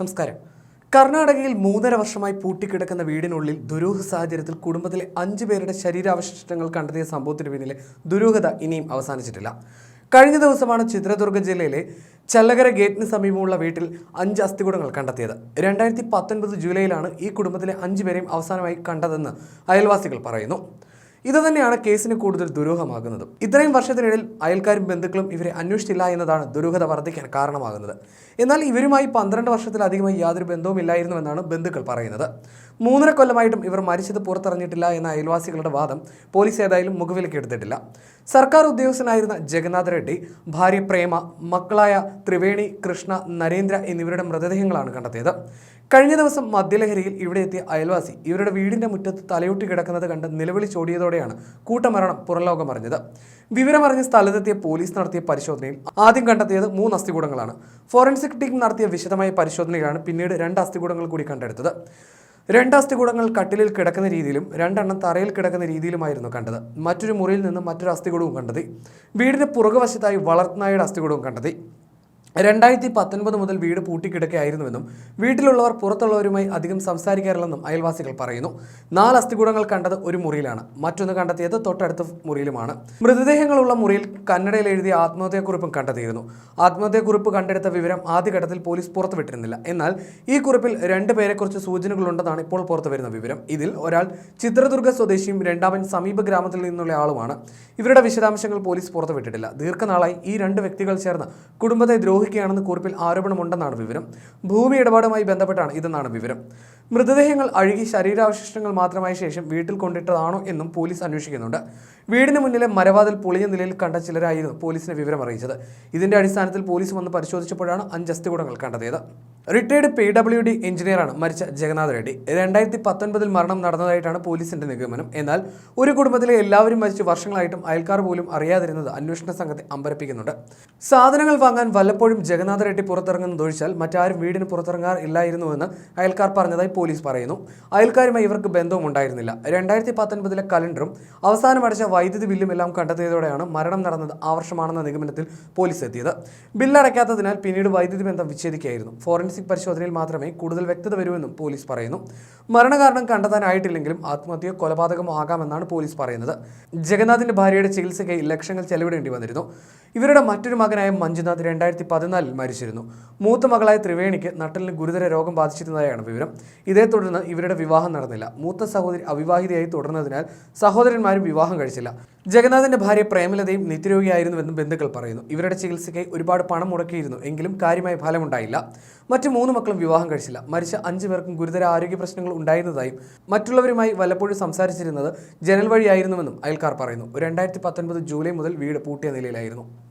നമസ്കാരം. കർണാടകയിൽ മൂന്നര വർഷമായി പൂട്ടിക്കിടക്കുന്ന വീടിനുള്ളിൽ ദുരൂഹ സാഹചര്യത്തിൽ കുടുംബത്തിലെ അഞ്ചു പേരുടെ ശരീരാവശിഷ്ടങ്ങൾ കണ്ടെത്തിയ സംഭവത്തിന് പിന്നിലെ ദുരൂഹത ഇനിയും അവസാനിച്ചിട്ടില്ല. കഴിഞ്ഞ ദിവസമാണ് ചിത്രദുർഗ ജില്ലയിലെ ചല്ലകര ഗേറ്റിന് സമീപമുള്ള വീട്ടിൽ അഞ്ച് അസ്ഥികൂടങ്ങൾ കണ്ടെത്തിയത്. രണ്ടായിരത്തി പത്തൊൻപത് ജൂലൈയിലാണ് ഈ കുടുംബത്തിലെ അഞ്ചു പേരെയും അവസാനമായി കണ്ടതെന്ന് അയൽവാസികൾ പറയുന്നു. ഇതുതന്നെയാണ് കേസിന് കൂടുതൽ ദുരൂഹമാകുന്നത്. ഇത്രയും വർഷത്തിനിടയിൽ അയൽക്കാരും ബന്ധുക്കളും ഇവരെ അന്വേഷിച്ചില്ല എന്നതാണ് ദുരൂഹത വർദ്ധിക്കാൻ കാരണമാകുന്നത്. എന്നാൽ ഇവരുമായി പന്ത്രണ്ട് വർഷത്തിലധികമായി യാതൊരു ബന്ധവുമില്ലായിരുന്നുവെന്നാണ് ബന്ധുക്കൾ പറയുന്നത്. മൂന്നര കൊല്ലമായിട്ടും ഇവർ മരിച്ചത് പുറത്തറിഞ്ഞിട്ടില്ല എന്ന അയൽവാസികളുടെ വാദം പോലീസ് ഏതായാലും മുഖവിലേക്ക് എടുത്തിട്ടില്ല. സർക്കാർ ഉദ്യോഗസ്ഥനായിരുന്ന ജഗന്നാഥ് റെഡ്ഡി ഭാര്യ പ്രേമ മക്കളായ ത്രിവേണി കൃഷ്ണ നരേന്ദ്ര എന്നിവരുടെ മൃതദേഹങ്ങളാണ് കണ്ടെത്തിയത്. കഴിഞ്ഞ ദിവസം മദ്യലഹരിയിൽ ഇവിടെ എത്തിയ അയൽവാസി ഇവരുടെ വീടിന്റെ മുറ്റത്ത് തലയൊട്ടി കിടക്കുന്നത് കണ്ട് നിലവിളിച്ചോടിയതോടെയാണ് കൂട്ടമരണം പുറംലോകം അറിഞ്ഞത് വിവരമറിഞ്ഞ സ്ഥലത്തെത്തിയ പോലീസ് നടത്തിയ പരിശോധനയിൽ ആദ്യം കണ്ടെത്തിയത് മൂന്ന് അസ്ഥികൂടങ്ങളാണ്. ഫോറൻസിക് ടീം നടത്തിയ വിശദമായ പരിശോധനയിലാണ് പിന്നീട് രണ്ട് അസ്ഥികൂടങ്ങൾ കൂടി കണ്ടെടുത്തത്. രണ്ട് അസ്ഥികൂടങ്ങൾ കട്ടിലിൽ കിടക്കുന്ന രീതിയിലും രണ്ടെണ്ണം തറയിൽ കിടക്കുന്ന രീതിയിലുമായിരുന്നു കണ്ടത്. മറ്റൊരു മുറിയിൽ നിന്ന് മറ്റൊരു അസ്ഥികൂടവും കണ്ടെത്തി. വീടിന് പുറകുവശത്തായി വളർത്തുനായുടെ അസ്ഥികൂടവും കണ്ടെത്തി. രണ്ടായിരത്തി പത്തൊൻപത് മുതൽ വീട് പൂട്ടിക്കിടക്കുകയായിരുന്നുവെന്നും വീട്ടിലുള്ളവർ പുറത്തുള്ളവരുമായി അധികം സംസാരിക്കാറില്ലെന്നും അയൽവാസികൾ പറയുന്നു. നാല് അസ്ഥികൂടങ്ങൾ കണ്ടത് ഒരു മുറിയിലാണ്. മറ്റൊന്ന് കണ്ടെത്തിയത് തൊട്ടടുത്ത മുറിയിലുമാണ്. മൃതദേഹങ്ങളുള്ള മുറിയിൽ കന്നഡയിൽ എഴുതിയ ആത്മഹത്യാക്കുറിപ്പും കണ്ടെത്തിയിരുന്നു. ആത്മഹത്യാക്കുറിപ്പ് കണ്ടെടുത്ത വിവരം ആദ്യഘട്ടത്തിൽ പോലീസ് പുറത്തുവിട്ടിരുന്നില്ല. എന്നാൽ ഈ കുറിപ്പിൽ രണ്ട് പേരെക്കുറിച്ച് സൂചനകളുണ്ടെന്നാണ് ഇപ്പോൾ പുറത്തുവരുന്ന വിവരം. ഇതിൽ ഒരാൾ ചിത്രദുർഗ സ്വദേശിയും രണ്ടാമൻ സമീപ ഗ്രാമത്തിൽ നിന്നുള്ള ആളുമാണ്. ഇവരുടെ വിശദാംശങ്ങൾ പോലീസ് പുറത്തുവിട്ടിട്ടില്ല. ദീർഘനാളായി ഈ രണ്ട് വ്യക്തികൾ ചേർന്ന് കുടുംബത്തെ ദ്രോഹിക്കുകയാണെന്ന് കുറിപ്പിൽ ആരോപണമുണ്ടെന്നാണ് വിവരം. ഭൂമി ഇടപാടുമായി ബന്ധപ്പെട്ടാണ് ഇതെന്നാണ് വിവരം. മൃതദേഹങ്ങൾ അഴുകി ശരീരാവശിഷ്ടങ്ങൾ മാത്രമായ ശേഷം വീട്ടിൽ കൊണ്ടിട്ടതാണോ എന്നും പോലീസ് അന്വേഷിക്കുന്നുണ്ട്. വീടിന് മുന്നിലെ മരവാതിൽ പൊളിഞ്ഞ നിലയിൽ കണ്ട ചിലരായിരുന്നു പോലീസിനെ വിവരം അറിയിച്ചത് ഇതിന്റെ അടിസ്ഥാനത്തിൽ പോലീസ് വന്ന് പരിശോധിച്ചപ്പോഴാണ് അഞ്ച് അസ്ഥികൂടങ്ങൾ കണ്ടെത്തിയത് റിട്ടയർഡ് പി ഡബ്ല്യു ഡി എഞ്ചിനീയറാണ് മരിച്ച ജഗന്നാഥ് റെഡ്ഡി. രണ്ടായിരത്തി പത്തൊൻപതിൽ മരണം നടന്നതായിട്ടാണ് പോലീസിന്റെ നിഗമനം. എന്നാൽ ഒരു കുടുംബത്തിലെ എല്ലാവരും മരിച്ച് വർഷങ്ങളായിട്ടും അയൽക്കാർ പോലും അറിയാതിരുന്നത് അന്വേഷണ സംഘത്തെ അമ്പരപ്പിക്കുന്നുണ്ട്. സാധനങ്ങൾ വാങ്ങാൻ വല്ലപ്പോഴും ജഗന്നാഥ് റെഡ്ഡി പുറത്തിറങ്ങുന്നതൊഴിച്ചാൽ മറ്റാരും വീടിന് പുറത്തിറങ്ങാറില്ലായിരുന്നുവെന്ന് അയൽക്കാർ പറഞ്ഞതായി പോലീസ് പറയുന്നു. അയൽക്കാരുമായി ഇവർക്ക് ബന്ധവും ഉണ്ടായിരുന്നില്ല. രണ്ടായിരത്തി പത്തൊൻപതിലെ കലണ്ടറും അവസാനം അടച്ച വൈദ്യുതി ബില്ലും എല്ലാം കണ്ടെത്തിയതോടെയാണ് മരണം നടന്നത് ആവർഷമാണെന്ന നിഗമനത്തിൽ പോലീസ് എത്തിയത്. ബില്ലടയ്ക്കാത്തതിനാൽ പിന്നീട് വൈദ്യുതി ബന്ധം വിച്ഛേദിക്കുകയായിരുന്നു. ഫോറൻസിക് പരിശോധനയിൽ മാത്രമേ കൂടുതൽ വ്യക്തത വരുമെന്നും പോലീസ് പറയുന്നു. മരണകാരണം കണ്ടെത്താനായിട്ടില്ലെങ്കിലും ആത്മഹത്യയോ കൊലപാതകമോ ആകാമെന്നാണ് പോലീസ് പറയുന്നത്. ജഗന്നാഥിന്റെ ഭാര്യയുടെ ചികിത്സയ്ക്കായി ലക്ഷങ്ങൾ ചെലവിടേണ്ടി വന്നിരുന്നു. ഇവരുടെ മറ്റൊരു മകനായ മഞ്ജുനാഥ് രണ്ടായിരത്തി പതിനാലിൽ മരിച്ചിരുന്നു. മൂത്ത മകളായ ത്രിവേണിക്ക് നട്ടലിന് ഗുരുതര രോഗം ബാധിച്ചിരുന്നതായാണ് വിവരം. ഇതേ തുടർന്ന് ഇവരുടെ വിവാഹം നടന്നില്ല. മൂത്ത സഹോദരി അവിവാഹിതയായി തുടർന്നതിനാൽ സഹോദരന്മാരും വിവാഹം കഴിച്ചില്ല. ജഗന്നാഥിന്റെ ഭാര്യ പ്രേമലതയും നിത്യരോഗിയായിരുന്നുവെന്നും ബന്ധുക്കൾ പറയുന്നു. ഇവരുടെ ചികിത്സയ്ക്കായി ഒരുപാട് പണം മുടക്കിയിരുന്നു. എങ്കിലും കാര്യമായ ഫലമുണ്ടായില്ല. മറ്റു മൂന്ന് മക്കളും വിവാഹം കഴിച്ചില്ല. മരിച്ച അഞ്ചു പേർക്കും ഗുരുതര ആരോഗ്യ പ്രശ്നങ്ങൾ ഉണ്ടായിരുന്നതായും മറ്റുള്ളവരുമായി വല്ലപ്പോഴും സംസാരിച്ചിരുന്നത് ജനൽ വഴിയായിരുന്നുവെന്നും അയൽക്കാർ പറയുന്നു. രണ്ടായിരത്തി പത്തൊൻപത് ജൂലൈ മുതൽ വീട് പൂട്ടിയ നിലയിലായിരുന്നു.